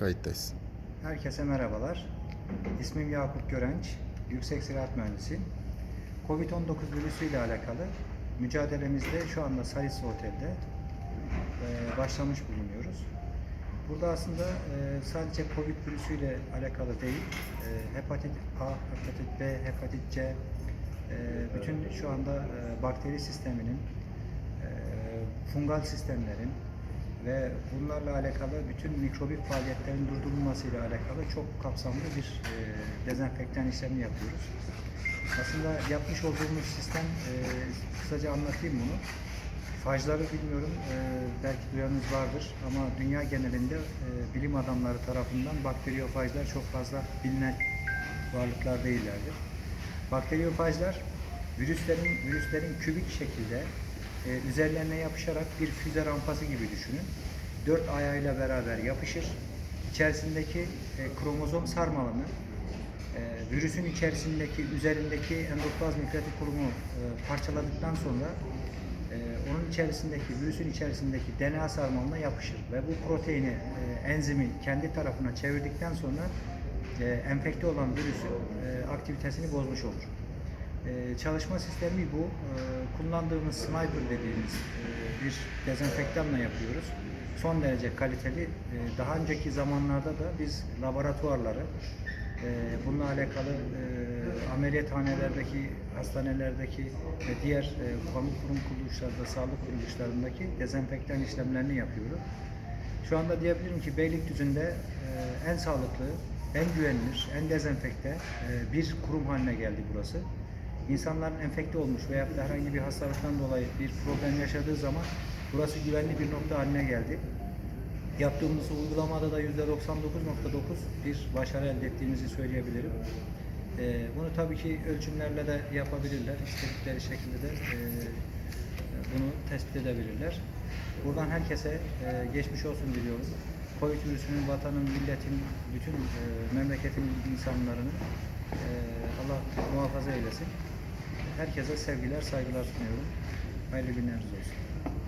Kayıttayız. Herkese merhabalar. İsmim Yakup Görenç, Yüksek Ziraat Mühendisiyim. Covid-19 virüsüyle alakalı mücadelemizde şu anda Salis Otel'de e, başlamış bulunuyoruz. Burada aslında e, sadece Covid virüsüyle alakalı değil, e, hepatit A, hepatit B, hepatit C, bütün şu anda bakteri sisteminin, fungal sistemlerin, ve bunlarla alakalı bütün mikrobik faaliyetlerin durdurulmasıyla alakalı çok kapsamlı bir e, dezenfektan işlemi yapıyoruz. Aslında yapmış olduğumuz sistem, e, kısaca anlatayım bunu. Fajları bilmiyorum, e, belki duyanınız vardır ama dünya genelinde e, bilim adamları tarafından bakteriyofajlar çok fazla bilinen varlıklar değillerdir. Bakteriyofajlar virüslerin virüslerin kübik şekilde e, üzerlerine yapışarak bir füze rampası gibi düşünün. Dört ayağıyla beraber yapışır. İçerisindeki e, kromozom sarmalını e, virüsün içerisindeki üzerindeki endoplazmik retikulumu e, parçaladıktan sonra e, onun içerisindeki virüsün içerisindeki DNA sarmalına yapışır ve bu proteini e, enzimi kendi tarafına çevirdikten sonra e, enfekte olan virüsün e, aktivitesini bozmuş olur. Ee, çalışma sistemi bu. Ee, kullandığımız sniper dediğimiz e, bir dezenfektanla yapıyoruz. Son derece kaliteli. Ee, daha önceki zamanlarda da biz laboratuvarları e, bununla alakalı e, ameliyathanelerdeki, hastanelerdeki ve diğer e, kamu kurum kuruluşlarda, sağlık kuruluşlarındaki dezenfektan işlemlerini yapıyoruz. Şu anda diyebilirim ki Beylikdüzü'nde e, en sağlıklı, en güvenilir, en dezenfekte bir kurum haline geldi burası. İnsanların enfekte olmuş veya herhangi bir hastalıktan dolayı bir problem yaşadığı zaman burası güvenli bir nokta haline geldi. Yaptığımız uygulamada da %99.9 bir başarı elde ettiğimizi söyleyebilirim. E, bunu tabii ki ölçümlerle de yapabilirler. İstedikleri şekilde de e, bunu tespit edebilirler. Buradan herkese e, geçmiş olsun diliyorum. Covid virüsünün vatanın, milletin, bütün e, memleketin insanlarını e, Allah muhafaza eylesin. Herkese sevgiler, saygılar sunuyorum. Hayırlı günleriniz olsun.